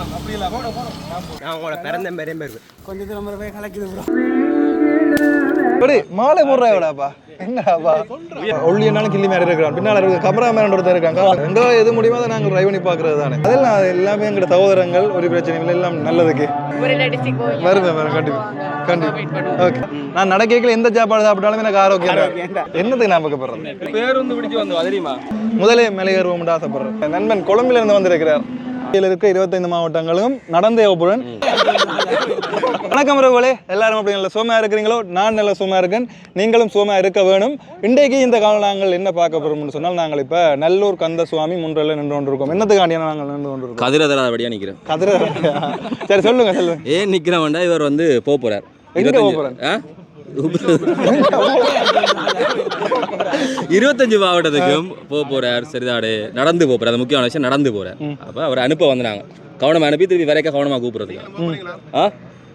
நான் உங்களோட பிறந்த மாதிரியே பேர் கொஞ்சம் நம்ம போய் கலக்குது ப்ரோ மாலை போடுறாங்கடாப்பா என்னடாப்பா? ஒள்ளி என்னாலும் கிள்ளி மாதிரி இருக்கிறான். பின்னால் இருக்க கமராமேன் ஒருத்தர் இருக்காங்க எங்க எது முடியுமோ அதை நாங்கள் ட்ரைவ் பண்ணி பார்க்கறது தானே. அதெல்லாம் அது எல்லாமே எங்களோட சகோதரங்கள் ஒரு பிரச்சனை இல்லை எல்லாம் நல்லதுக்கு. வருவேன் வரும் கண்டிப்பா. கண்டிப்பா. ஓகே நான் நடக்கல எந்த சாப்பாடு சாப்பிட்டாலும் எனக்கு ஆரோக்கியம். என்னத்துக்கு நான் பக்கப்படுறேன் பேருந்து பிடிச்சி வந்தோம் தெரியுமா முதலே மேலேறுவோம் ஆசைப்படுறேன். நண்பன் கொழும்பில இருந்து வந்திருக்கிறார். இருக்க இருபத்தைந்து மாவட்டங்களும் நடந்த யோபுடன் வணக்கம் ரகுவலே எல்லாரும் அப்படி நல்ல சோமா இருக்கிறீங்களோ? நான் நல்ல சோமா இருக்கேன். நீங்களும் சோமா இருக்க வேணும். இன்றைக்கு இந்த காலம் நாங்கள் என்ன பார்க்க போறோம்னு சொன்னால் நாங்கள் இப்போ நல்லூர் கந்த சுவாமி முன்றில் நின்று கொண்டிருக்கோம். என்னத்துக்காண்டியான நாங்கள் நின்று கொண்டிருக்கோம்? கதிரதராதபடியாக நிற்கிறேன் கதிர சரி சொல்லுங்க சொல்லுங்க. ஏன் நிற்கிறவன்டா இவர் வந்து போக போகிறார் எங்க போறாரு? இருபத்தஞ்சு மாவட்டத்துக்கும் போக போறார் சரிதாடு நடந்து போறார். அது முக்கியமான விஷயம் நடந்து போறார். அப்போ அவர் அனுப்ப வந்தாங்க கவனமா அனுப்பி திருப்பி வரைக்க கவனமா கூப்பிடுறதுக்கு. ஆ?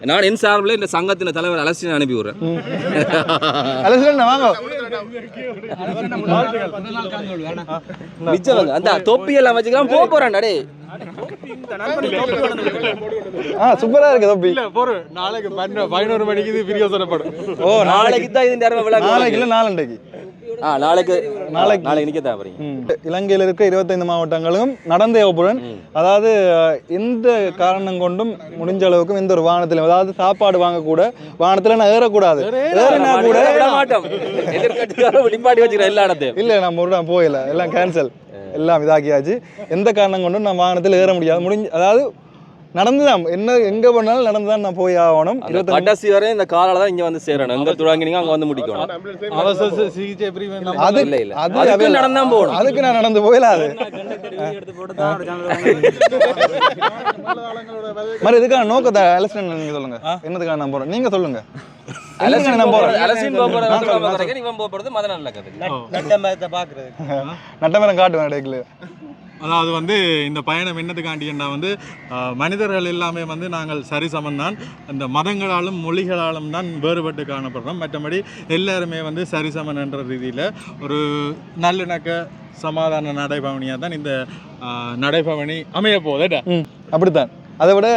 நான் என் சார்பில் இந்த சங்கத்தின் தலைவர் அலசினை அனுப்பி விடுறேன். சொல்லுங்க வாங்க. அந்த தொப்பி எல்லாம் வச்சுக்கலாம் போக போறான் டே ஆ சூப்பரா இருக்கு தம்பி நாளைக்கு பதினோரு மணிக்கு இது சொல்லப்படும். ஓ நாளைக்கு தான் இது நேரம் நாளைக்கு இல்லை நாளண்டைக்கு ஆ நாளைக்கு நாளைக்கு. நிற்க. இலங்கையில் இருக்க இருபத்தைந்து மாவட்டங்களும் நடந்த யோபுடன் அதாவது எந்த காரணம் கொண்டும் முடிஞ்ச அளவுக்கு எந்த ஒரு வாகனத்திலும் அதாவது சாப்பாடு வாங்கக்கூட வாகனத்தில் நான் ஏறக்கூடாது. ஏறினா கூட நிப்பாட்டி வச்சுக்கிறேன் எல்லா இடத்தையும். இல்லை நம்ம ஒரு நாள் போயில எல்லாம் கேன்சல் எல்லாம் இதாக்கியாச்சு எந்த காரணம் கொண்டும் நான் வாகனத்தில் ஏற முடியாது. முடிஞ்ச அதாவது நடந்துதான். என்ன எங்க போனாலும் நடந்து தான் நான் போய் ஆகணும். கடைசி வரை இந்த காலால தான் இங்க வந்து சேரணும். எங்க துறாங்கினீங்க அங்க வந்து முடிக்கணும். அவசர சிகிச்சை பிரிவு அது இல்ல, இல்ல. அது நடந்தான் போகணும். அதுக்கு நான் நடந்து அது. மாதிரி இதுக்கான நோக்கத்தை அலசன் நீங்க சொல்லுங்க. என்னதுக்காக நான் போறேன்? நீங்க சொல்லுங்க. என்னதுக்காக நான் போறேன்? அலசின் போக போறது வந்து பாப்பா கதைக்கு, இவன் போக போறது மதன நல்ல கதை. நட்ட மரத்தை பாக்குறது நட்டமரம் காட்டுவேன் இடையில அதாவது வந்து இந்த பயணம் என்னத்துக்காண்டின்னா வந்து மனிதர்கள் எல்லாமே வந்து நாங்கள் சரிசமம் தான். இந்த மதங்களாலும் மொழிகளாலும் தான் வேறுபட்டு காணப்படுறோம். மற்றபடி எல்லாருமே வந்து சரிசமன் என்ற ரீதியில் ஒரு நல்லிணக்க சமாதான நடைபவனியாக தான் இந்த நடைபவனி அமைய போகுது அப்படித்தான். அதை விட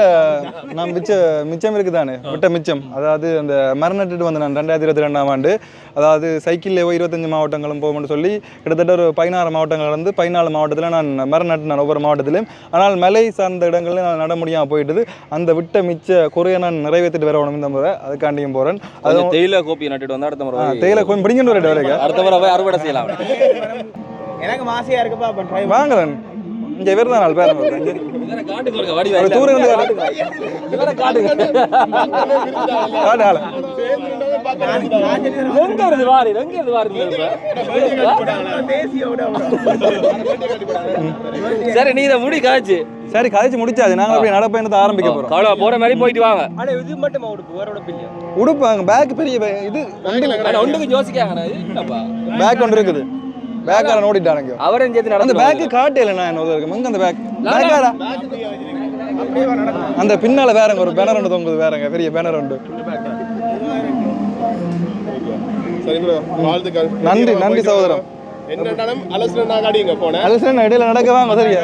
நான் மிச்ச மிச்சம் இருக்குதானே? விட்ட மிச்சம். அதாவது அந்த மரம் நட்டுட்டு வந்தேன் நான் ரெண்டாயிரத்தி இருபத்தி ரெண்டாம் ஆண்டு அதாவது சைக்கிளில் போய் இருபத்தஞ்சு மாவட்டங்களும் போகும்னு சொல்லி கிட்டத்தட்ட ஒரு பதினாறு மாவட்டங்கள் வந்து பதினாலு மாவட்டத்தில் நான் மரம் நட்டினேன் ஒவ்வொரு மாவட்டத்திலும். ஆனால் மலை சார்ந்த இடங்களில் நான் நட முடியாமல் போயிட்டுது. அந்த விட்ட மிச்ச குறையை நான் நிறைவேற்றிட்டு வரணும் இந்த முறை அதுக்காண்டியும் போகிறேன் அது தேயிலை கோப்பி நட்டுட்டு வந்தா அடுத்த முறை தேயிலை கொஞ்சம் பிடிங்கிட்டு வரட்டு வரைக்கும். அடுத்த முறை போய் அறுவடை செய்யலாம். எனக்கு மாசையா இருக்குப்பா அப்ப ட்ரை வாங்கலன் இங்கே தான் நாலு பேர் அவர் தூரம் இருந்து. எங்க இருந்து வாரி எங்க இருந்து வாரி சரி நீ இதை முடி காய்ச்சு. சரி கதைச்சு முடிச்சாச்சு. நாங்கள் அப்படியே நடப்பயணத்தை ஆரம்பிக்க போகிறோம் கவலை போற மாதிரி போயிட்டு வாங்க. அட இது மட்டும் உடுப்பு? வேற உடுப்பு இல்லையா? உடுப்பாங்க பேக் பெரிய. இது யோசிக்காங்க பேக் ஒன்று இருக்குது. பேக்கார ஓடிட்டானுங்க அவரையும் சேர்த்து அந்த நடந்து பேக்கு காட்டையில நான் என்ன இருக்கு. எங்க அந்த பேக் பேக்காரா அந்த பின்னால வேறங்க ஒரு பேனர் ஒன்று தொங்குது வேறங்க பெரிய பேனர் உண்டு சரி ப்ரோ வாழ்த்துக்கள். நன்றி நன்றி சகோதரம் இடையில நடக்கவாங்க சரியா?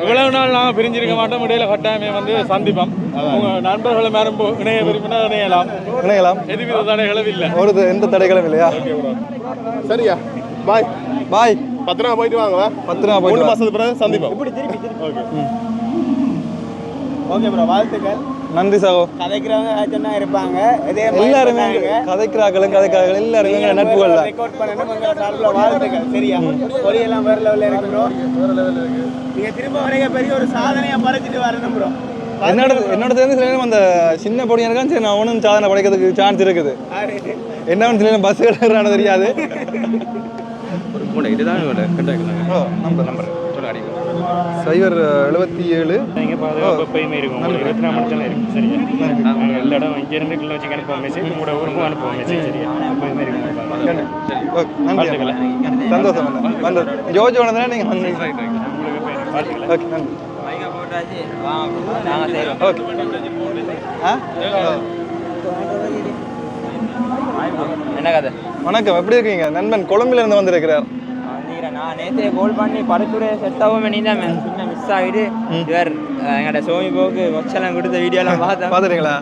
இவ்வளவு நாள் நாங்கள் பிரிஞ்சிருக்க மாட்டோம் இடையில கட்டாயமே வந்து சந்திப்போம். உங்க நண்பர்களும் யாரும் போ- இணைய விரும்பினா இணையலாம். இணையலாம். எதுவித தடைகளும் இல்லை. ஒரு எந்த தடைகளும் இல்லையா? சரியா? பாய். பாய். பத்திரமா போயிட்டு வாங்க. பத்திரமா மூணு போயிட்டு வா. மாசத்துக்கு பிறகு சந்திப்போம். ஓகே. ப்ரோ வாழ்த்துக்கள். நன்றி சகோ. கதைக்கிறவங்க சொன்னா இருப்பாங்க. இதே எல்லாருமே கதைக்கிறாக்களும் கதைக்கிறார்கள் எல்லாருமே எங்க நட்புகள் ரெக்கார்ட் பண்ணணும் வாழ்த்துக்கள். சரியா? பொடி எல்லாம் வேற லெவலில் இருக்கு ப்ரோ நீங்க திரும்ப வரைய பெரிய ஒரு சாதனையா படைச்சிட்டு வரணும் ப்ரோ என்னோட என்னோட சேர்ந்து சில அந்த சின்ன பொடியா இருக்கான் சரி நான் அவனும் சாதனை படைக்கிறதுக்கு சான்ஸ் இருக்குது. என்ன சில நேரம் பஸ் கிடக்குறான்னு தெரியாது. இதுதான் ஓ நம்பர் நம்பர் சைபர் எழுபத்தி ஏழு. இங்கே பாதுகாப்பு எப்பயுமே இருக்கும் இருபத்தி நாலு மணி இருக்கும் சரியா? நாங்கள் எல்லா இடம் இங்கே இருந்து கிலோ வச்சு அனுப்புவோம் மெசேஜ் உங்களோட ஊருக்கும் அனுப்புவோம் மெசேஜ் சரியா? எப்பயுமே இருக்கும் பாதுகாப்பு. ஓகே நன்றி. சந்தோஷம் ஜோஜ் வந்தா நீங்க வந்து ஓகே நன்றி. ஓகே. ஆ? என்ன கதை? வணக்கம் எப்படி இருக்கீங்க? நண்பன் கொழும்புல இருந்து வந்திருக்கிறார். நான் நேற்று கோல் பண்ணி படத்துடைய செட் ஆகும் நீ தான் சின்ன மிஸ் ஆகிட்டு இவர் அஹ், எங்கள்ட்ட சோமி போக்கு ஒச்செல்லாம் கொடுத்த வீடியோலாம் பார்த்தோம் பார்த்துட்டீங்களா?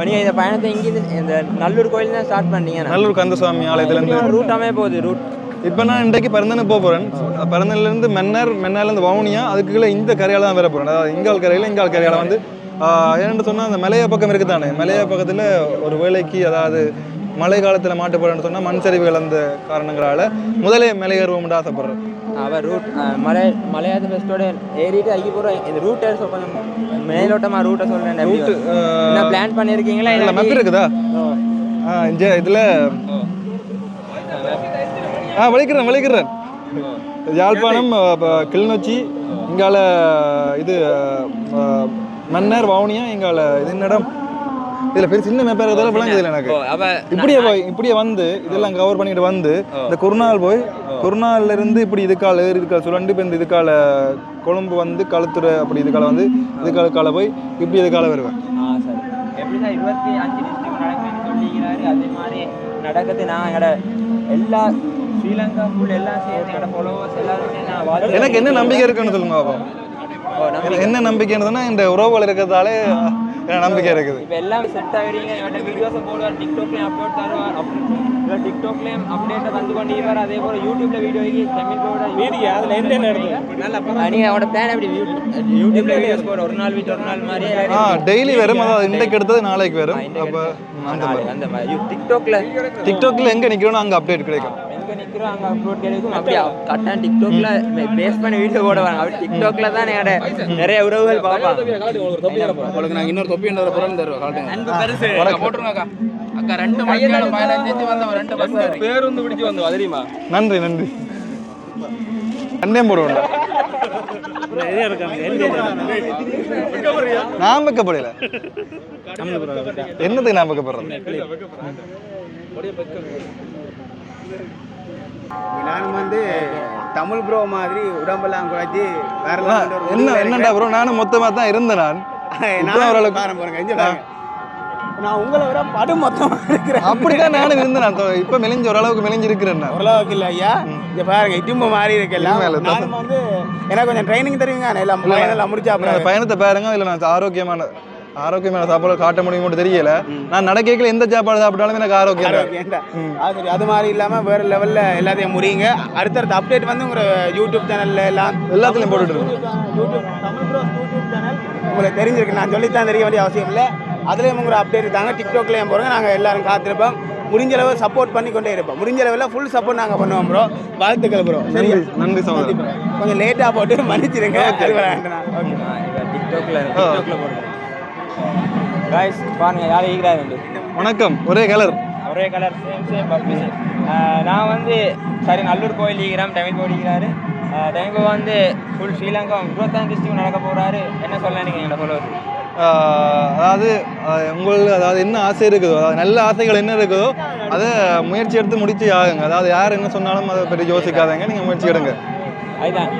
நீங்கள் இந்த பயணத்தை இங்கேருந்து இந்த நல்லூர் கோயில் தான் ஸ்டார்ட் பண்ணீங்க நல்லூர் கந்தசுவாமி ஆலயத்துலேருந்து. ரூட்டாமே போகுது ரூட் இப்போ நான் இன்றைக்கு பரந்தனு போக போகிறேன் பரந்தன்லேருந்து மன்னர் மன்னர்லேருந்து வவுனியா அதுக்கு கீழே இந்த கரையால தான் வர போகிறேன் அதாவது இங்கால் கரையில் இங்கால் கரையால வந்து ஏன்னு சொன்னால் அந்த மலைய பக்கம் இருக்குது தானே மலைய பக்கத்தில் ஒரு வேலைக்கு அதாவது மழை காலத்தில் மாட்டு போகிறேன்னு சொன்னால் மண் சரிவுகள் அந்த காரணங்களால முதலே மலை ஏறுவோம்னு ஆசைப்படுறேன் அவர் ரூட் மலை மலையாள ஃபெஸ்ட்டோட ஏறிட்டு அதுக்கு போகிற இந்த ரூட்டை கொஞ்சம் மேலோட்டமாக ரூட்டை சொல்கிறேன் ரூட்டு என்ன பிளான் பண்ணியிருக்கீங்களா இல்லை மெப் இருக்குதா? இந்த இதில் ஆ வலிக்கிறேன் வலிக்கிறேன். யாழ்ப்பாணம் கிளிநொச்சி இங்கால இது மன்னர் வவுனியா இங்கால இது என்ன இடம்? இதில் பெரிய சின்ன மேப்பாக இருக்கிறதால விளங்குதில்லை எனக்கு. இப்படியே போய் இப்படியே வந்து இதெல்லாம் கவர் பண்ணிட்டு வந்து இந்த குருநாள் போய் குருநாள்ல இருந்து இப்படி இதுக்கால ஏறி இதுக்கால சுரண்டு இப்போ இந்த இதுக்கால கொழும்பு வந்து களுத்துறை அப்படி இதுக்கால வந்து இதுக்கால கால போய் இப்படி இதுக்கால வருவேன். இருபத்தி அஞ்சு நடக்குதுன்னு சொல்லிக்கிறாரு. அதே மாதிரி நடக்குது. நான் எங்களோட எல்லா ஸ்ரீலங்கா ஃபுல் எல்லாம் ஃபாலோவர்ஸ் எல்லாருமே நான் எனக்கு என்ன நம்பிக்கை இருக்குன்னு சொல்லுங்க பாப்போம். என்ன நம்பிக்கைன்னு சொன்னா இந்த உறவுகள் இருக்கிறதாலே நம்பிக்கை இருக்குது. இப்போ எல்லாம் செட் ஆகிறீங்க. இவன்ட்ட வீடியோஸை போடுவார் டிக்டாக்லேயும் அப்லோட் தருவார் அப்படி டிக்டாக்லேயும் அப்டேட்டை வந்து கொண்டு இருவார் அதே போல் யூடியூப்ல வீடியோ தமிழ் போட வீடியோ அதில் எந்த நடக்கும் நீங்கள் அவனோட பிளான் எப்படி? யூடியூப்ல வீடியோஸ் போட. ஒரு நாள் வீட்டு ஒரு நாள் மாதிரி. ஆ டெய்லி வரும். அதாவது இன்றைக்கு எடுத்தது நாளைக்கு வரும். அப்போ அந்த மாதிரி. டிக்டாக்ல டிக்டாக்ல எங்க நிக்கிறோம் அங்க அப்டேட் கிடைக்கும். எங்க நிக்கிறோம் அங்க அப்லோட் கிடைக்கும். அப்படியே கரெக்டாக டிக்டாக்ல பேஸ் பண்ணி வீடியோ போட வராங்க அப்படி டிக்டாக்ல தான் என்னோட நிறைய உறவுகள் பார்ப்பாங்க. உங்களுக்கு நாங்கள் இன்னொரு தொப்பி என்ற பொருள் தருவோம் காட்டுங்க. போட்டுருங்க அக்கா. ரெண்டு மணிக்கு பதினஞ்சு ரெண்டு பஸ் பேருந்து பிடிச்சி வந்தோம் தெரியுமா? நன்றி நன்றி. அண்ணே போடுவோம் நான் நான் வைக்கப்படுறது? நானும் வந்து தமிழ் ப்ரோ மாதிரி உடம்பெல்லாம் குறைச்சி வேற என்ன என்னடா ப்ரோ நானும் மொத்தமா தான் இருந்தேன் நான். நான் ஓரளவுக்கு- பாருங்க பாருங்க. நான் உங்களை விட படு மொத்தமா இருக்கிறேன். அப்படிதான் நானும் இருந்தேன் நான். இப்ப மெலிஞ்சு ஓரளவுக்கு மெலிஞ்சு இருக்கிறேன் நான். ஓரளவுக்கு இல்ல ஐயா. இங்க பாருங்க இடும்பு மாறி தான். நானும் வந்து எனக்கு கொஞ்சம் ட்ரைனிங் தருவீங்க நான் எல்லாம் எல்லாம் முடிச்சா நான் பயணத்தை பாருங்க இல்ல நான் ஆரோக்கியமான ஆரோக்கியமான சாப்பாடு காட்ட முடியும் மட்டும் தெரியல. நான் நடக்கல எந்த சாப்பாடு சாப்பிட்டாலும் எனக்கு ஆரோக்கியம். அது சரி அது மாதிரி இல்லாம வேற லெவல்ல எல்லாத்தையும் முடியுங்க. அடுத்தடுத்த அப்டேட் வந்து உங்க யூடியூப் சேனல்ல எல்லாம் எல்லாத்துலயும் போட்டுட்டு உங்களுக்கு தெரிஞ்சிருக்கு நான் சொல்லித்தான் தெரிய வேண்டிய அவசியம் இல்லை. அதுலேயும் உங்களை அப்டேட் தாங்க டிக்டாக்லேயும் போகிறோங்க நாங்கள் எல்லாரும் காத்திருப்போம். முடிஞ்ச அளவு சப்போர்ட் பண்ணி கொண்டே இருப்போம். முடிஞ்ச அளவில் ஃபுல் சப்போர்ட் நாங்கள் பண்ணுவோம் ப்ரோ வாழ்த்துக்கள் ப்ரோ நன்றி நன்றி கொஞ்சம் லேட்டாக போட்டு மன்னிச்சிருங்க. ஓகே டிக்டாக்ல டிக்டாக்ல போடுறேன். காய்ஸ் பாருங்க யார் ஈகிறாரு வணக்கம். ஒரே கலர். ஒரே கலர் சேம் சேம் பப்ளிஷ் நான் வந்து சரி நல்லூர் கோயில் ஈகிறாம் தமிழ் கோயில் ஈகிறாரு தமிழ் வந்து ஃபுல் ஸ்ரீலங்கா இருபத்தாம் டிஸ்ட்ரிக்ட் நடக்க போகிறாரு என்ன சொல்ல நீங்கள் எங்களை ஆஹ் அதாவது உங்களுக்கு அதாவது என்ன ஆசை இருக்குதோ அதாவது நல்ல ஆசைகள் என்ன இருக்குதோ அதை முயற்சி எடுத்து முடிச்சு ஆகுங்க. அதாவது யார் என்ன சொன்னாலும் அதை பற்றி யோசிக்காதீங்க. நீங்கள் முயற்சி எடுங்க. அதுதான்.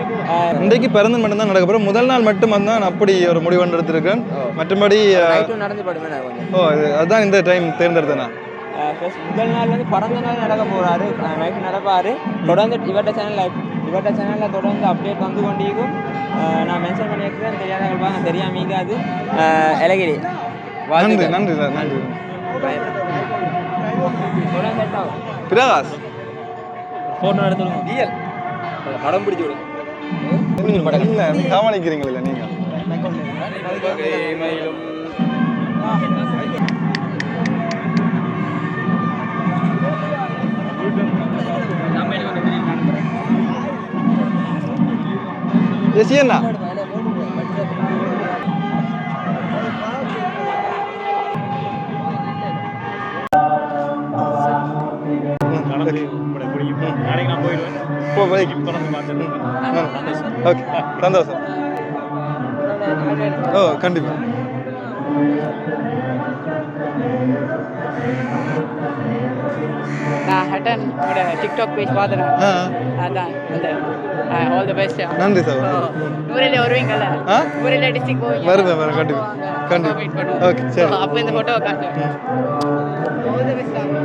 இன்றைக்கு பிறந்த மட்டும்தான் நடக்க போகிறோம் முதல் நாள் மட்டும் தான் நான் அப்படி ஒரு முடிவு எடுத்திருக்கேன். மற்றபடி ஓ அதுதான் இந்த டைம் தேர்ந்தெடுத்தேன்? நான் ஃபர்ஸ்ட் முதல் நாள் வந்து பிறந்த நாள் நடக்க போகிறாரு நைட்டு நடப்பாரு. தொடர்ந்து இவட்ட சேனல் இவட்ட சேனலில் தொடர்ந்து அப்டேட் வந்து கொண்டிருக்கும். நான் மென்ஷன் பண்ணியிருக்கிறேன் தெரியாதவங்க பாருங்க தெரியாம அது இலகிரி. நன்றி. நன்றி சார் நன்றி. பிரகாஷ். ஃபோட்டோ எடுத்துருங்க படம் பிடிச்சி விடுங்க இல்லை கவனிக்கிறீங்களா நீங்கள் எஸ் அண்ணா ஓகே சந்தோஷம். ஓ கண்டிப்பாக நான் ஹட்டன் டிக்டாக் பேஜ் பார்த்துறேன் அதான் அந்த ஆல் தி பெஸ்ட் நன்றி சார். ஊரில் வருவீங்கல்ல? ஊரில் டிஸ்ட்ரிக் போவீங்க. வருவேன் வருவேன் கண்டிப்பாக கண்டிப்பாக ஓகே சரி. அப்போ இந்த ஃபோட்டோவை காட்டுவேன்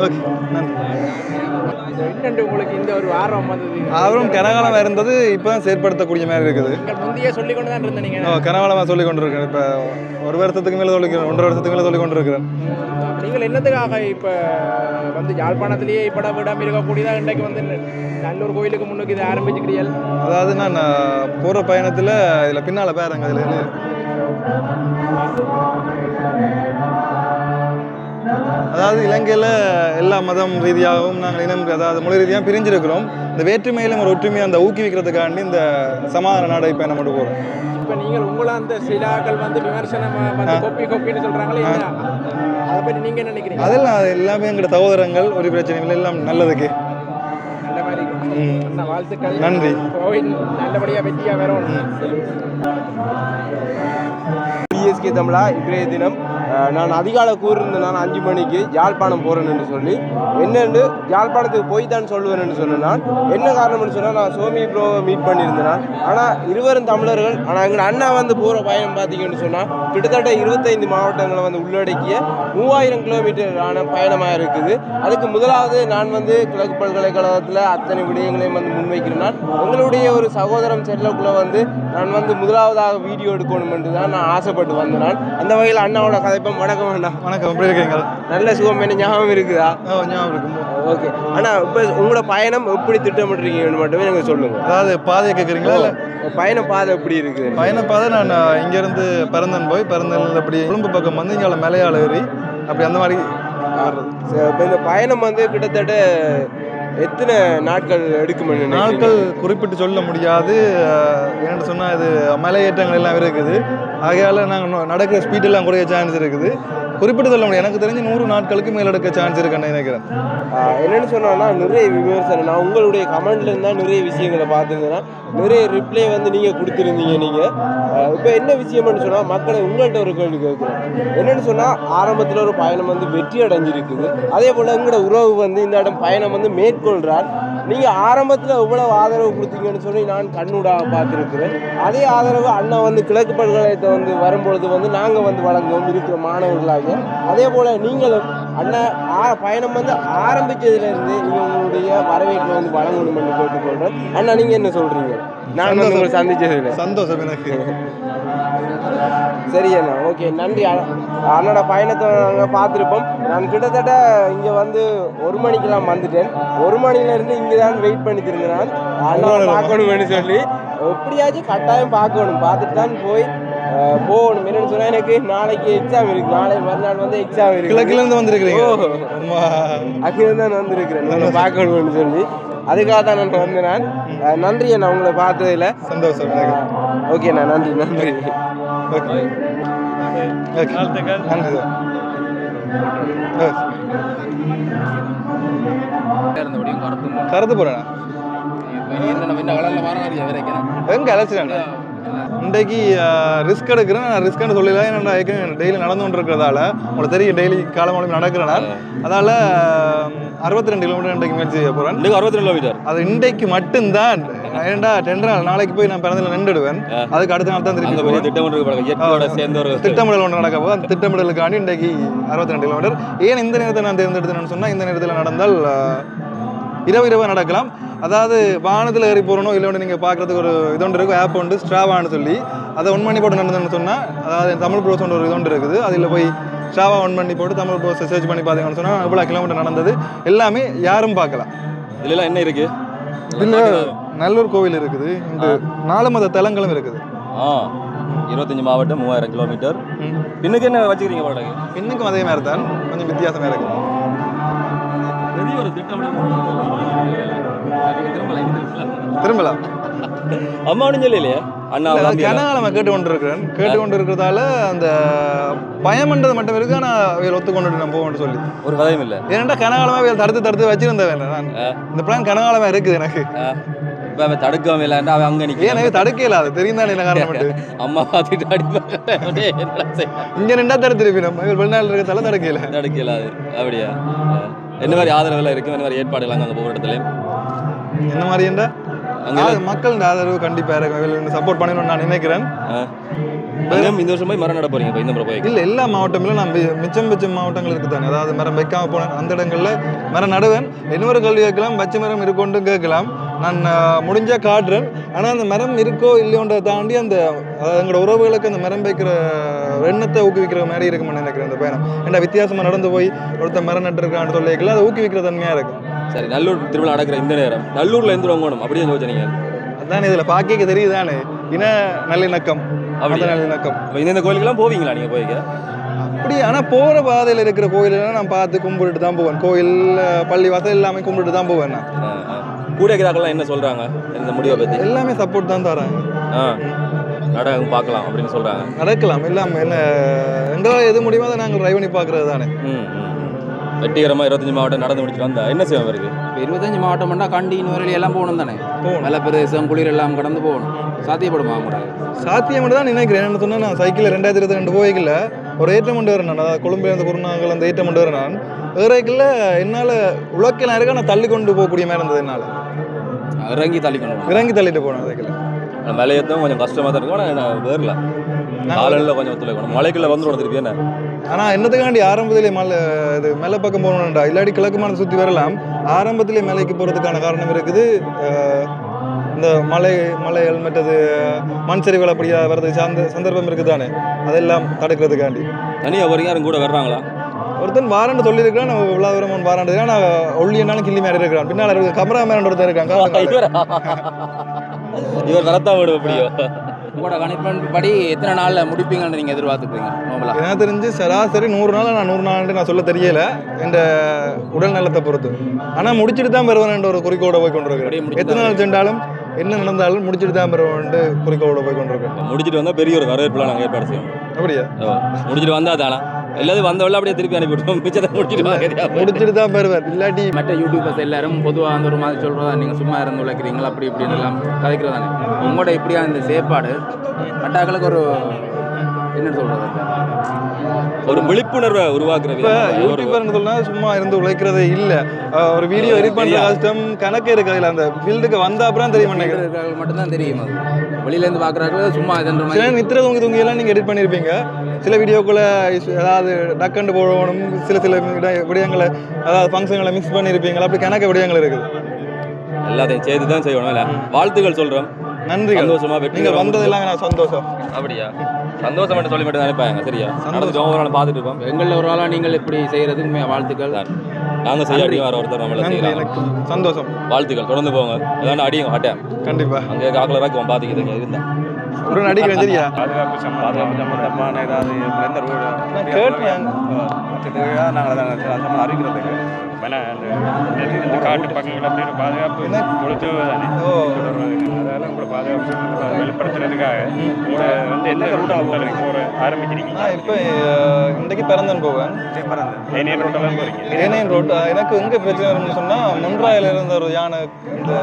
ஓகே நன்றி. என்னண்டு உங்களுக்கு இந்த ஒரு ஆர்வம் வந்தது. அவரும் கனகாலமாக இருந்தது இப்போ தான் செயற்படுத்தக்கூடிய மாதிரி இருக்குது. முந்தைய சொல்லி கொண்டு தான் இருந்த நீங்க. ஓ கனகாலமாக சொல்லி கொண்டிருக்கேன் இப்போ ஒரு வருஷத்துக்கு மேலே சொல்லிக்கிறேன் ஒன்றரை வருஷத்துக்கு மேலே சொல்லி கொண்டிருக்கிறேன் நீங்கள் என்னத்துக்காக இப்போ வந்து யாழ்ப்பாணத்திலேயே இப்பட விடாம இருக்கக்கூடியதா இன்றைக்கு வந்து நல்லூர் கோயிலுக்கு முன்னுக்கு இதை ஆரம்பிச்சுக்கிறீர்கள்? அதாவது நான் போகிற பயணத்தில் இதில் பின்னால் பேருங்க அதில் அதாவது இலங்கையில் எல்லா மதம் ரீதியாகவும் நாங்கள் இனம் அதாவது மொழி ரீதியாக பிரிஞ்சிருக்கிறோம். இந்த வேற்றுமையிலும் ஒரு ஒற்றுமையை அந்த ஊக்குவிக்கிறதுக்காண்டி இந்த சமாதான நாடை பயணம் கொண்டு போகிறோம் இப்போ நீங்கள் உங்களை அந்த சிலாக்கள் வந்து விமர்சனம் வந்து கொப்பி கொப்பின்னு சொல்றாங்களே என்ன? அதை பற்றி நீங்க என்ன நினைக்கிறீங்க? அதெல்லாம் அது எல்லாமே எங்களோட சகோதரங்கள் ஒரு பிரச்சனை இல்லை எல்லாம் நல்லதுக்கு. வாழ்த்துக்கள். நன்றி. கோவில் நல்லபடியா வெற்றியா வரணும் தமிழா இன்றைய தினம் நான் அதிகாலை கூறியிருந்த நான் அஞ்சு மணிக்கு யாழ்ப்பாணம் போகிறேன்னு சொல்லி என்னென்று யாழ்ப்பாணத்துக்கு போய் தான் சொல்லுவேன்னு சொன்னேன் என்ன காரணம்னு சொன்னால் நான் சோமி ப்ரோவை மீட் பண்ணியிருந்தேன். ஆனால் இருவரும் தமிழர்கள் ஆனால் எங்கள் அண்ணா வந்து போகிற பயணம் பார்த்தீங்கன்னு சொன்னால் கிட்டத்தட்ட இருபத்தைந்து மாவட்டங்களை வந்து உள்ளடக்கிய மூவாயிரம் கிலோமீட்டர் ஆன பயணமாக இருக்குது. அதுக்கு முதலாவது நான் வந்து கிழக்கு பல்கலைக்கழகத்தில் அத்தனை விடயங்களையும் வந்து முன்வைக்கிறேன் எங்களுடைய ஒரு சகோதரம் செல்லக்குள்ளே வந்து நான் வந்து முதலாவதாக வீடியோ எடுக்கணும் என்று தான் நான் ஆசைப்பட்டு வந்தேன். நான். அந்த வகையில் அண்ணாவோட கதைப்பம் வணக்கம் அண்ணா. வணக்கம் எப்படி இருக்கீங்க? நல்ல சுகம் என்ன ஞாபகம் இருக்குதா? ஞாபகம் இருக்கும் ஓகே. அண்ணா இப்போ உங்களோட பயணம் எப்படி திட்டமிட்டுருக்கீங்கன்னு மட்டுமே எனக்கு சொல்லுங்க. அதாவது பாதையை கேட்குறீங்களா இல்லை? பயண பாதை எப்படி இருக்குது? பயணப்பாதை நான் இங்கேருந்து பிறந்தன் போய் பிறந்தன் அப்படி கொழும்பு பக்கம் வந்து இங்கே மலையாள ஏறி அப்படி அந்த மாதிரி இப்போ இந்த பயணம் வந்து கிட்டத்தட்ட எத்தனை நாட்கள் எடுக்கும் நாட்கள் குறிப்பிட்டு சொல்ல முடியாது. ஏன்னு சொன்னால் இது மலையேற்றங்கள் எல்லாம் இருக்குது. ஆகையால் நாங்கள் நடக்கிற ஸ்பீடெல்லாம் குறைய சான்ஸ் இருக்குது. குறிப்பிட்டு சொல்ல எனக்கு தெரிஞ்சு நூறு நாட்களுக்கு மேல் எடுக்க சான்ஸ் இருக்குன்னு நினைக்கிறேன். என்னென்னு என்னன்னு நிறைய விமர்சனம். நான் உங்களுடைய கமெண்ட்ல இருந்தா நிறைய விஷயங்களை பார்த்துருந்தேன்னா நிறைய ரிப்ளை வந்து நீங்க கொடுத்துருந்தீங்க நீங்க. இப்போ என்ன விஷயம்னு சொன்னால் மக்களை உங்கள்கிட்ட ஒரு கேள்வி கேட்குறோம் என்னன்னு சொன்னால் ஆரம்பத்தில் ஒரு பயணம் வந்து வெற்றி அடைஞ்சிருக்குது. அதே போல உங்களோட உறவு வந்து இந்த இடம் பயணம் வந்து மேற்கொள்கிறார் நீங்கள் ஆரம்பத்தில் எவ்வளவு ஆதரவு கொடுத்தீங்கன்னு சொல்லி நான் கண்ணூடாக பார்த்துருக்குறேன். அதே ஆதரவு அண்ணா வந்து கிழக்கு பல்கலைக்கழகத்தை வந்து வரும்பொழுது வந்து நாங்கள் வந்து வழங்குவோம் இருக்கிற மாணவர்களாக. அதே போல் நீங்களும் அண்ணா ஆ- பயணம் வந்து ஆரம்பித்ததுலேருந்து நீங்கள் உங்களுடைய வரவேற்பை வந்து வழங்கணும் என்று கேட்டுக்கொள்றேன். அண்ணா நீங்கள் என்ன சொல்கிறீங்க நான் வந்து உங்களை சந்திச்சதுல சந்தோஷம் எனக்கு. சரி அண்ணா ஓகே நன்றி. அண்ணா. அண்ணோட பயணத்தை நாங்கள் பார்த்துருப்போம். நான் கிட்டத்தட்ட இங்கே வந்து ஒரு மணிக்கெல்லாம் வந்துட்டேன். ஒரு மணிலேருந்து இங்கே தான் வெயிட் பண்ணி திருந்தினான் அண்ணாவை பார்க்கணும்னு சொல்லி. எப்படியாச்சும் கட்டாயம் பார்க்கணும். பார்த்துட்டு தான் போய் போகணும். என்னன்னு சொன்னால் எனக்கு நாளைக்கு எக்ஸாம் இருக்கு. நாளை மறுநாள் வந்து எக்ஸாம் இருக்கு. கிழக்கிலேருந்து வந்திருக்கிறீங்க? ஓ. ஆமா. அங்கிருந்து தான் வந்திருக்கிறேன். பார்க்கணும்னு சொல்லி. அதுக்காக தான் நான் வந்தேன் நான். நன்றி அண்ணா உங்களை பார்த்ததுல. சந்தோஷம் ஓகேண்ணா நன்றி நன்றி. ஓகே ஓகே நன்றி சார் கருத்து விரைக்கிறேன் எங்க அழைச்சிட்டேன் இன்றைக்கு ரிஸ்க் எடுக்கிறேன். நான் ரிஸ்க்னு சொல்லல ஏன்னா டெய்லி நடந்து கொண்டு இருக்கிறதால உங்களுக்கு தெரியும் டெய்லி காலமாலும் நடக்கிறேன் நான். அதால அறுபத்தி ரெண்டு கிலோமீட்டர் இன்றைக்கு முயற்சி செய்ய போகிறேன் அறுபத்தி ரெண்டு கிலோமீட்டர் அது இன்றைக்கு மட்டும்தான். ஏன்டா டெண்டர் நாள் நாளைக்கு போய் நான் பிறந்தில் நின்றுடுவேன். அதுக்கு அடுத்த நாள் தான் திருப்பி பெரிய போவேன். திட்டம் ஒன்று இருக்கு பாருங்க இயற்கையோட சேர்ந்த ஒரு திட்டமிடல் ஒன்று நடக்க போகுது. அந்த திட்டமிடலுக்காண்டி இன்றைக்கு அறுபத்தி ரெண்டு கிலோமீட்டர் ஏன் இந்த நேரத்தை நான் தேர்ந்தெடுத்தேன்னு சொன்னால் இந்த நேரத்தில் நடந்தால் இரவு இரவு நடக்கலாம். அதாவது வானத்தில் ஏறி போகிறனோ இல்லை நீங்கள் பார்க்குறதுக்கு ஒரு இது ஒன்று இருக்கும் ஆப் உண்டு ஸ்ட்ராவான்னு சொல்லி அதை ஒன் பண்ணி போட்டு நடந்ததுன்னு சொன்னால் அதாவது தமிழ் ப்ரோஸ் ஒன்று ஒரு இது ஒன்று இருக்குது. அதில் போய் ஸ்ட்ராவா ஒன் பண்ணி போட்டு தமிழ் ப்ரோஸ் சர்ச் பண்ணி பார்த்தீங்கன்னு சொன்னால் எவ்வளோ கிலோமீட்டர் நடந்தது. எல்லாமே யாரும் பார்க்கலாம் இதுல எல்லாம் என்ன இருக்கு? இதில் நல்லூர் கோவில் இருக்குது. இந்த நாலு மத தலங்களும் இருக்குது. ஆ. இருபத்தஞ்சு மாவட்டம் மூவாயிரம் கிலோமீட்டர். பின்னுக்கு என்ன வச்சுக்கிறீங்க பாடகு இன்னுக்கும் அதே மாதிரி தான் கொஞ்சம் வித்தியாசமாக இருக்குது பெரிய ஒரு திட்டம் திரும்பலாம் அம்மா ஒன்றும் சொல்லலையே அண்ணா இல்ல. கனகாலமா கேட்டு கொண்டு இருக்கிறேன் கேட்டு கொண்டு இருக்கிறதால அந்த பயம்ன்றது மட்டும் இருக்கு ஆனா அவையில் ஒத்துக்கொண்டு நான் போவேன்னு சொல்லி. ஒரு கதையும் இல்ல. ஏன்னா கனகாலமா அவையில் தடுத்து தடுத்து வச்சிருந்தேன் நான். இந்த பிளான் கனகாலமா இருக்குது எனக்கு. அவன் தடுக்கவும் இல்லைன்னா அவன் அங்க ஏன் எனக்கு தடுக்கல அது தெரியும் தானே காரணம் அம்மா பார்த்துட்டு அடிப்பாங்க. இங்க நின்றா தடுத்துருப்பி நம்ம. வெளிநாட்டில் இருக்கிறதால தடுக்கல தடுக்கல அது அப்படியா. என்ன மாதிரி ஆதரவு எல்லாம் இருக்கு? என்ன மாதிரி ஏற்பாடுகள் அங்க போகிற இடத்துலயும்? என்ன மாதிரி அது மக்களின் ஆதரவு கண்டிப்பாக இருக்கும் சப்போர்ட் பண்ணணும்னு நான் நினைக்கிறேன். இந்த வருஷம் போய் மரம் நட போறீங்க இந்த முறை போய் இல்லை எல்லா மாவட்டங்களும் நான் மிச்சம் மிச்சம் மாவட்டங்கள் இருக்குது தானே அதாவது மரம் வைக்காம போன அந்த இடங்களில் மரம் நடுவேன். இன்னொரு கல்வி கேட்கலாம் பச்சை மரம் இருக்கோண்டு கேட்கலாம். நான் ஆஹ், முடிஞ்சா காட்டுறேன். ஆனால் அந்த மரம் இருக்கோ இல்லையோன்றதை தாண்டி அந்த எங்களோட உறவுகளுக்கு அந்த மரம் வைக்கிற எண்ணத்தை ஊக்குவிக்கிற மாதிரி இருக்கும்னு நினைக்கிறேன் அந்த பயணம். ஏன்னா வித்தியாசமாக நடந்து போய் ஒருத்தர் மரம் நட்டுருக்கான்னு சொல்லிக்கலாம் அதை ஊக்குவிக்கிற தன்மையாக இருக்கும் சரி நல்லூர் திருவிழா நடக்கிற இந்த நேரம். நல்லூர்ல எந்த வாங்கணும். அப்படியே யோசிச்சீங்க அதான் இதில் பாக்கிக்க தெரியுதானே இன நல்லிணக்கம். மத அப்படியா? நல்லிணக்கம் இந்த கோயிலுக்கெல்லாம் போவீங்களா நீங்க போய்க்க? அப்படி ஆனால் போகிற பாதையில் இருக்கிற கோயிலெல்லாம் நான் பார்த்து கும்பிட்டுட்டு தான் போவேன். கோயில் பள்ளி வாசல் எல்லாமே கும்பிட்டுட்டு தான் போவேன் நான். கூட இருக்கிறாங்கலாம் என்ன சொல்றாங்க? இந்த முடிவை பத்தி? எல்லாமே சப்போர்ட் தான் தராங்க. ஆ. நாடகம் பார்க்கலாம் அப்படின்னு சொல்றாங்க. நடக்கலாம். எல்லாம் என்ன எங்களால் எது முடியுமோ அதை நாங்கள் ட்ரை பண்ணி பார்க்குறது தானே. ம். ம். வெற்றிகரமா இருபத்தஞ்சு மாவட்டம் நடந்து முடிச்சுட்டு வந்தா என்ன செய்வோம் இருக்கு இப்போ இருபத்தஞ்சு மாவட்டம்னா கண்டி நுவரெலி எல்லாம் போகணும் தானே? போகணும். மலை பிரதேசம் குளிர் எல்லாம் கடந்து போகணும். சாத்தியப்படுமா கூட? சாத்தியம் தான் நினைக்கிறேன். என்ன சொன்னால் நான் சைக்கிளில் ரெண்டாயிரத்தி இருபத்தி ரெண்டு போய்க்கல ஒரு ஏற்றம் கொண்டு வரேன் நான். அதாவது கொழும்புலேருந்து குருநாகல் அந்த ஏற்றம் கொண்டு வரேன் நான். ஏறைக்குள்ள என்னால் உலக்கெல்லாம் இருக்க நான் தள்ளி கொண்டு போகக்கூடிய மாதிரி இருந்தது என்னால். இறங்கி தள்ளிக்கணும் இறங்கி தள்ளிட்டு போனேன் அதுக்குள்ள மலையேற்றம் கொஞ்சம் கஷ்டமா தான் இருக்கும். ஆனால் வேறல. காலையில் கொஞ்சம் ஒத்துழைக்கணும். மலைக்குள்ள வந்துடும் திருப்பி. என்ன? ஆனால் என்னத்துக்காண்டி ஆரம்பத்திலே மலை இது மேலே பக்கம் போகணும்டா? இல்லாட்டி கிழக்கு மாநிலம் சுற்றி வரலாம். ஆரம்பத்திலே மலைக்கு போகிறதுக்கான காரணம் இருக்குது. இந்த மலை மலைகள் மற்றது மண் சரிவுகள் அப்படி வர்றதுக்கு சார்ந்த சந்தர்ப்பம் இருக்குது தானே அதெல்லாம் தடுக்கிறதுக்காண்டி. தனியாக வரீங்க யாரும் கூட வர்றாங்களா? ஒருத்தன் வாராண்டு சொல்லியிருக்கிறான் நான் இவ்வளோ தூரம் வாராண்டு நான் ஒள்ளி என்னாலும் கிள்ளி மாதிரி இருக்கிறான். பின்னால் இருக்க கமராமேன் ஒருத்தர் இருக்கான். காரணம் இவர்? வரத்தான் விடும் அப்படியோ? உங்களோட கணிப்பன் படி எத்தனை நாளில் முடிப்பீங்கன்னு நீங்கள் எதிர்பார்த்துக்கிறீங்க? நோம்பலா எனக்கு தெரிஞ்சு சராசரி நூறு நாள் நான் நூறு நாள் நான் சொல்ல தெரியல. என் உடல் நலத்தை பொறுத்து. ஆனால் முடிச்சுட்டு தான் பெறுவேன் ஒரு குறிக்கோட போய் கொண்டிருக்கிறேன். எத்தனை நாள் சென்றாலும் என்ன நடந்தாலும் முடிச்சுட்டு தான் பெறுவேன் குறிக்கோட போய் கொண்டிருக்கேன் முடிச்சிட்டு வந்தா பெரிய ஒரு வரவேற்புலாம் நாங்கள் ஏற்பாடு செய்வோம். அப்படியா? முடிச்சிட்டு வந்தா தானா எல்லாத்தையும் வந்தவள்ள அப்படியே திருப்பி அனுப்பி விட்டுருவோம் மிச்சத்தை முடிச்சிட்டு முடிச்சுட்டு தான் பெறுவேன் இல்லாட்டி மற்ற யூடியூபர்ஸ் எல்லாரும் பொதுவாக அந்த ஒரு மாதிரி சொல்கிறதா நீங்கள் சும்மா இருந்து உழைக்கிறீங்களா? அப்படி இப்படின்னு எல்லாம் கதைக்கிறதானே. உங்களோட இப்படியா இந்த செயற்பாடு மட்டாக்களுக்கு ஒரு என்ன சொல்கிறது ஒரு விழிப்புணர்வை உருவாக்குற இப்போ யூடியூபர்னு சொன்னா சும்மா இருந்து உழைக்கிறதே இல்லை. ஒரு வீடியோ எடிட் பண்ணுற கஷ்டம் கணக்கு இருக்கு அதில். அந்த ஃபீல்டுக்கு வந்த அப்புறம் தெரியும் இருக்கிறவங்களுக்கு மட்டும்தான் தெரியும் அது. வெளியிலேருந்து பார்க்குறாங்க சும்மா இதுன்ற மாதிரி. நித்திர தூங்கி தூங்கி எல்லாம் நீங்கள் எடிட் பண்ணியிருப்பீங்க சில வீடியோக்குள்ள ஏதாவது டக்கண்டு போடணும் சில சில விட- விடயங்களை அதாவது ஃபங்க்ஷன்களை மிக்ஸ் பண்ணியிருப்பீங்களா அப்படி கணக்கு விடயங்கள் இருக்குது. எல்லாத்தையும் சேர்த்து தான் செய்யணும் இல்ல? வாழ்த்துக்கள் சொல்றோம். நன்றி சந்தோஷமா வெற்றி நீங்கள் வந்ததெல்லாம் நான் சந்தோஷம். அப்படியா? சந்தோஷம் மட்டும் சொல்லி மட்டும் நினைப்பாங்க சரியா? நடந்துட்டு ஒரு நாள் பார்த்துட்டு இருப்போம். எங்களில் ஒரு ஆளாக நீங்கள் இப்படி செய்கிறதுக்கு வாழ்த்துக்கள். நாங்க செய்யாட்டி வேற ஒருத்தர் நம்மள நன்றி செய்யலாம் எனக்கு சந்தோஷம். வாழ்த்துக்கள். தொடர்ந்து போங்க. ஏதாவது அடியும் ஹட்டேன் கண்டிப்பா. அங்கே காக்கல ராக்கு பார்த்துக்கிட்டு இருந்தா. உடனே அடிக்கிறேன் சரியா பாதுகாப்பு சம்பந்தம் சம்பந்தமான ஏதாவது எந்த ரோடு கேட்டேன். நாங்கள் அறிவிக்கிறதுக்கு. வேணா அந்த இந்த- காட்டு பக்கங்கள் அப்படி ஒரு பாதுகாப்பு கொடுத்து தானே அதனால பாதுகாப்பு வெளிப்படுத்துறதுக்காக வந்து என்ன ரூட்டாக போகிற ஆரம்பிச்சிருக்கீங்க நான் இப்போ இன்றைக்கு பிறந்தன் போவேன். ஏனைய ரோட்டெல்லாம் போகிறீங்க ஏனையன் ரோட் எனக்கு எங்கே பிரச்சனை வரும்னு சொன்னால் முன்றாயில் இருந்த ஒரு யானை அந்த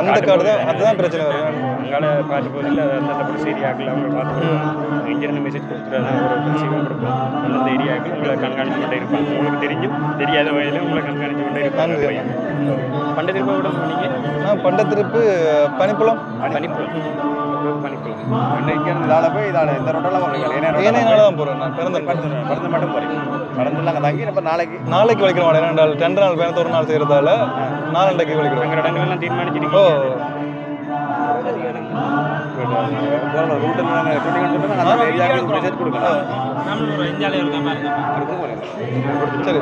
அந்த காடு தான் அதுதான் பிரச்சனை வரும். அங்கால பார்த்து போதில் அந்தந்த புதுசு ஏரியாக்கள் அவங்க பார்த்து இங்கேருந்து மெசேஜ் கொடுத்துட்டு ஒரு சிவம் கொடுப்போம் அந்தந்த ஏரியாக்கள் உங்களை கண்காணித்து கொண்டே இருப்பாங்க. உங்களுக்கு தெரிஞ்சும் தெரியாத வகையில் உங்களை கண்காணித்து கொண்டே இருப்பாங்க. நன்றி. பண்டத்திற்கு விட நீங்கள் பண்டத்திருப்பு பனிப்புலம் பனிப்புலம் இதால போய் இதால இந்த போகிறீங்க ஏனையனால தான் போகிறேன் நான் பிறந்தன் பிறந்த மட்டும் போகிறீங்க பிறந்து அங்கே தங்கி நம்ம நாளைக்கு. நாளைக்கு வலிக்கிற மாட்டேன் ரெண்டு நாள் ரெண்டு நாள் பயணத்தை ஒரு நாள் செய்கிறதால நாலண்டைக்கு வலிக்கிறோம் அங்கே இடங்கள்லாம் ஓ. தீர்மானிச்சிருக்கீங்க ரூட்டில் நாங்கள் ஷூட்டிங் அந்த ஏரியாவுக்கு மெசேஜ் கொடுக்கலாம் சரி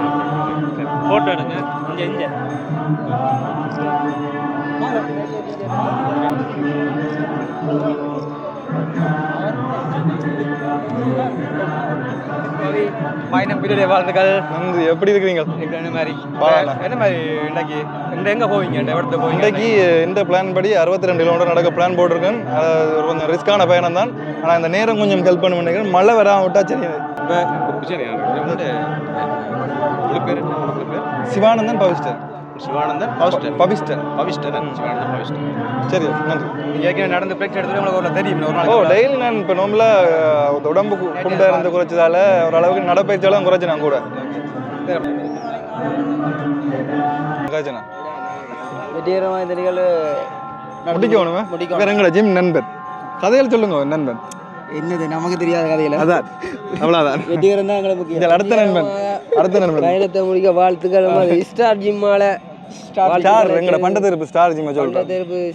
ஃபோட்டோ எடுங்க. இங்கே இங்கே. பயணம் பின்னாடி வாழ்த்துக்கள். நன்றி. எப்படி இருக்கிறீங்க? என்ன மாதிரி. என்ன மாதிரி இன்னைக்கு? இந்த எங்கே போவீங்க? இந்த இடத்த போவீங்க? இன்றைக்கு இந்த பிளான் படி அறுபத்தி ரெண்டு கிலோமீட்டர் நடக்க பிளான் போட்டிருக்கேன். அது ஒரு கொஞ்சம் ரிஸ்க்கான பயணம் தான். ஆனால் இந்த நேரம் கொஞ்சம் ஹெல்ப் பண்ண நினைக்கிறேன். மழை வராம விட்டா சரி. பேர்? சிவானந்தன் பவிஸ்டர் சிவானந்தன் பவிஸ்டன் பவிஸ்டர் பவிஸ்டன் சிவானந்தன் பவிஸ்டன் சரி நன்றி. ஏற்கனவே நடந்த பேச்சு எடுத்து உங்களுக்கு ஒரு தெரியும் ஒரு ஓ நாள் டெய்லி நான் இப்போ நார்மலாக உடம்பு கு- குண்டா இருந்து குறைச்சதால ஓரளவுக்கு நடப்பயிற்சியெல்லாம் குறைச்சி நான் கூட. காய்ச்சனா வெற்றிகரமாக இந்த நிகழ்வு முடிக்கணுமே? வேற எங்கட ஜிம் நண்பன். கதைகள் சொல்லுங்க நண்பன். என்னது நமக்கு தெரியாத கதையில அதான். அவ்வளோதான் வெற்றிகரம் தான் எங்களை முக்கியம். இதில் அடுத்த நண்பன். அடுத்த நண்பன். பயணத்தை முடிக்க வாழ்த்துக்கள். ஸ்டார் ஜிம்மால ஸ்டார் எங்கட பண்டத்து இருப்பு ஸ்டார்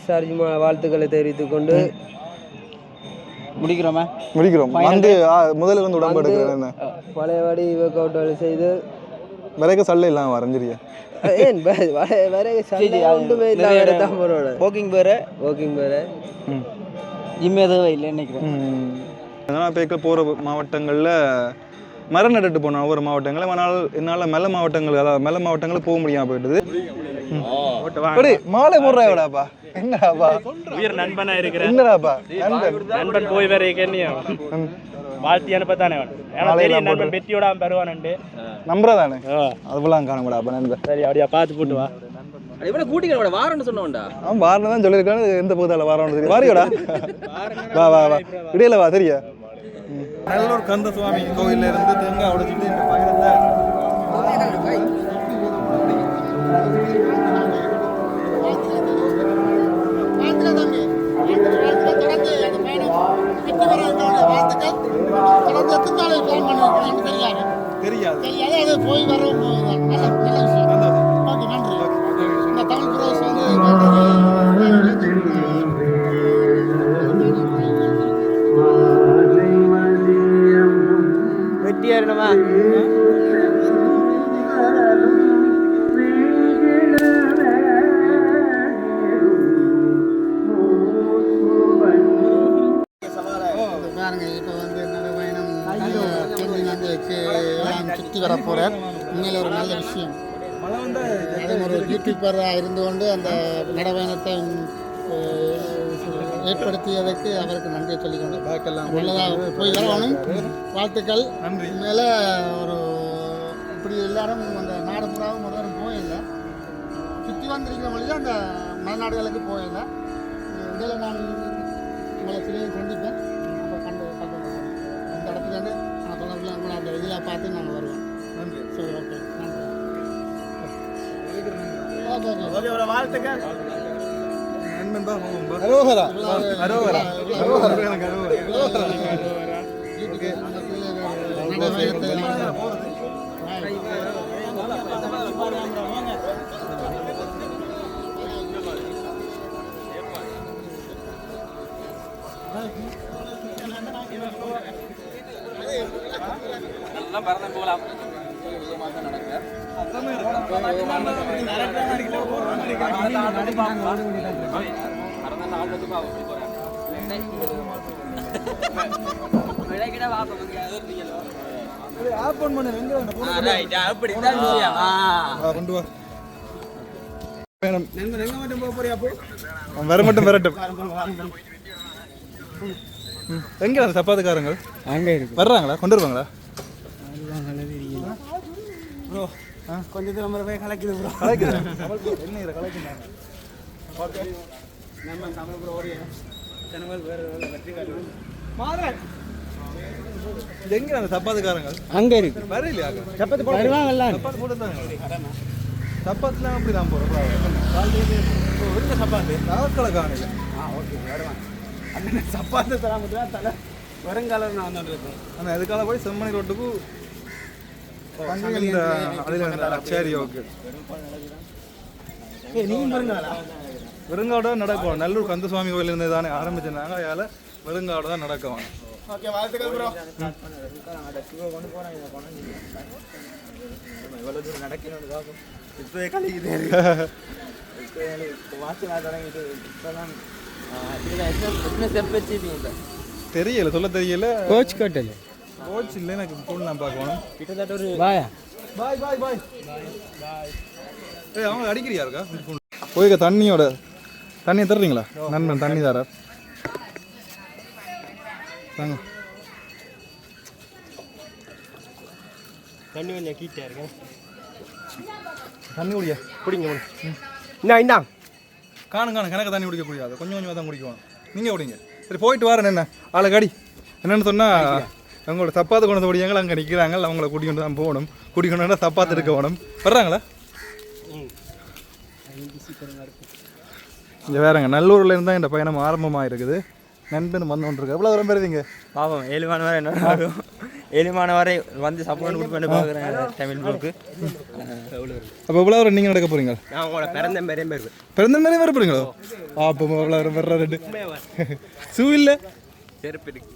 ஸ்டார் ஜிம்மா வாழ்த்துக்களை தெரிவித்துக் கொண்டு முடிக்கிறோமா? முடிக்கிறோம். வந்து முதல்ல வந்து உடம்பு எடுக்கிறேன் என்ன? பழையபடி ஒர்க் அவுட் செய்து விலைக்கு சல்ல வரைஞ்சிரியா ஏன்? ஒன்றுமே இல்லாம எடுத்தான் போறோட வாக்கிங் பேர் வாக்கிங் வேற. ஜிம் எதுவும் இல்லை நினைக்கிறேன். அதனால் பேக்க போகிற மாவட்டங்களில் மரம் நட்டுட்டு போனோம் ஒவ்வொரு மாவட்டங்களும் ஆனால் என்னால் மெல்ல மாவட்டங்கள் அதாவது மெல்ல மாவட்டங்களுக்கு போக முடியாமல் போயிடுது அப்படி மாலை போடுறாடாப்பா என்னடாப்பா? உயிர் நண்பனா இருக்கிறேன் என்னடாப்பா? நண்பன். நண்பன் போய் வேற என்னையும் வாழ்த்தி அனுப்பத்தானே ஏன்னா தெரியும் நான் நண்பன் பெட்டியோட பெறுவானுண்டு நம்புறதானே? அதுபோலாம் காணக்கூடா அப்போ நண்பன். சரி அப்படியா பார்த்து போட்டு வா. இவனை கூட்டிக்கிற வாரன்னு சொன்னவன்டா. அவன் வாரணும் தான் சொல்லியிருக்கானு எந்த பகுதியில் வாரம்னு தெரியும் வாரியோடா? வா வா வா. இடையில வா தெரியா? நல்லூர் கந்த சுவாமி கோயில்ல இருந்து தேங்காய் உடைச்சிட்டு இந்த யூடியூபராக இருந்து கொண்டு அந்த நடைபயணத்தை அஹ், ஏற்படுத்தியதற்கு அவருக்கு நன்றியை சொல்லிக்கொண்டு. நல்லதாக போய் வரணும். வாழ்த்துக்கள். நன்றி. உண்மையில் ஒரு இப்படி எல்லாரும் அந்த நாடு பூராவும் ஒரு தரம் போயில்லை சுற்றி வந்திருக்கிற வழியில் அந்த மலைநாடுகளுக்கு போயில்லை இதில் நான் உங்களை சிலையை சந்திப்பேன். நண்பன் தான் அரோகரா அரோகரா எல்லாம் பறந்து போகலாம் வா, வர மட்டும் வரட்டும் எங்க சப்பாத்துக்காரங்க அங்கே இருக்கு வர்றாங்களா கொண்டு வருவாங்களா ப்ரோ கொஞ்சம் தூரம் போய் கலக்குது ப்ரோ கலைக்குது? என்ன இதை கலைக்குது? ஓகே. நம்ம தமிழ் ப்ரோ ஓடிய? ஜனங்கள் வேறு வெற்றி காட்டணும் மாதவன் எங்க அந்த சப்பாத்துக்காரங்க அங்கே இருக்கு. வர இல்லையா சப்பாத்தி வருவாங்கல்ல சப்பாத்து போட்டு சப்பாத்துலாம் அப்படி தான் போகிறோம் எங்க சப்பாத்து. நாட்களை காணல ஆ ஓகே வருவான் அண்ணன் சப்பாத்து தராமட்டு தான் தலை வருங்காலம் நான் வந்துட்டு இருக்கேன் ஆனால் இதுக்கால போய் செம்மணி ரோட்டுக்கு இந்த அதில் சரி ஓகே. வெறுங்காடு தான் நடக்கும். நல்லூர் கந்தசுவாமி கோயில் இருந்து தானே ஆரம்பிச்சிருந்தாங்க அதால் வெறுங்காடு தான் நடக்கும். ஓகே வாழ்த்துக்கள் ப்ரோ இவ்வளோ தூரம் நடக்கணும்னு பார்க்கும் இப்போவே கழிக்குது வாட்ச் நான் தொடங்கிட்டு இப்போதான் எத்தனை ஸ்டெப் வச்சுருப்பீங்க தெரியல சொல்ல தெரியல. கோச் கட்டல் கோச் இல்லை எனக்கு ஃபோன் நான் பார்க்கணும். கிட்டத்தட்ட ஒரு பாயா பாய் பாய் பாய் ஏய் அவங்க அடிக்கிறியா இருக்கா? போய்க்க தண்ணியோட. தண்ணியை தர்றீங்களா? நண்பன் தண்ணி தரார் தாங்க தண்ணி கொஞ்சம் கீட்டா இருக்கேன். தண்ணி குடியா? குடிங்க என்ன இந்தாங்க காணும் காணும். கணக்கு தண்ணி குடிக்க முடியாது கொஞ்சம் கொஞ்சமாக தான் குடிக்கணும். நீங்கள் குடிங்க. சரி போயிட்டு வரேன் என்ன? ஆளை காடி. என்னன்னு சொன்னால் அவங்களோட சப்பாத்து கொண்டு ஓடியாங்க அங்கே நிற்கிறாங்க அவங்கள கூட்டிகிட்டு தான் போகணும். கூட்டிக்கணும்னா சப்பாத்து எடுக்க வேணும். வர்றாங்களா? இங்கே வேறங்க. நல்லூரில் இருந்தால் இந்த பயணம் ஆரம்பமாக இருக்குது நண்பன் வந்து கொண்டிருக்கு எவ்வளோ தூரம் பெறுவீங்க பாவம் ஏழுமான வரை என்ன ஆகும்? ஏழுமான வரை வந்து சப்போர்ட் கொடுப்பேன்னு பார்க்குறேன் தமிழ் ப்ளோக்கு அப்போ எவ்வளோ தூரம் நீங்கள் நடக்க போகிறீங்க நான் உங்களோட பிறந்த மாதிரியே பேர் பிறந்த மாதிரி வர போகிறீங்களோ அப்போ எவ்வளோ தூரம் வர்ற ரெண்டு ஷூ இல்லை? செருப்பு இருக்கு.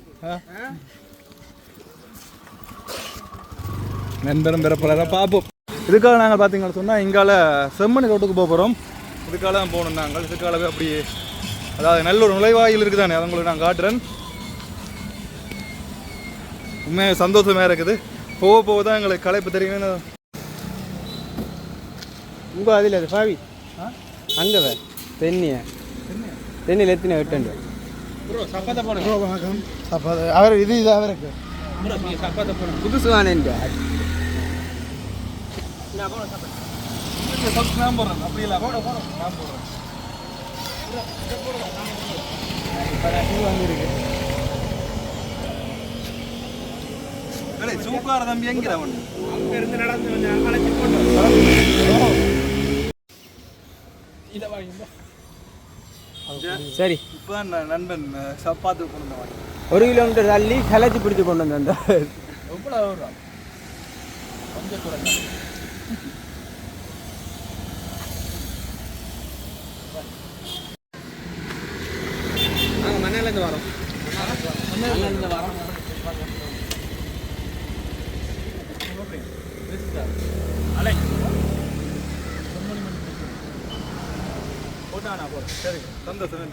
நண்பரும் பிறப்பதாக பார்ப்போம் இதுக்காக நாங்கள் பார்த்தீங்கன்னு சொன்னால் இங்கால செம்மணி ரோட்டுக்கு போக போகிறோம் இதுக்காக தான் போகணும் நாங்கள். இதுக்காகவே அப்படி அதாவது நல்ல ஒரு நுழைவாயில் இருக்குதானே அதை உங்களுக்கு நான் காட்டுறேன். உண்மையாக சந்தோஷமாக இருக்குது. போக போக தான் எங்களுக்கு களைப்பு தெரியும். உங்க அதில் அது பாவி. அங்கே வே. தென்னிய தென்னியில் எத்தனை எட்டு அவர் இது இது அவருக்கு. புதுசு தானே அப்படி இல்லை. போட போட. நான் போடுறேன். சூக்கார தம்பி எங்கிற அவன்? சரி. இப்போ நண்பன் சப்பாத்து கொண்டு வந்தவன் ஒரு கிலோமீட்டர் தள்ளி கலைச்சி பிடிச்சி கொண்டு வந்தேன் அந்த எவ்வளோ கொஞ்சம் கூட நாங்கள் மண்ணிலேருந்து வரோம் மண்ணிலேருந்து வரோம் போட்டானா போட சரி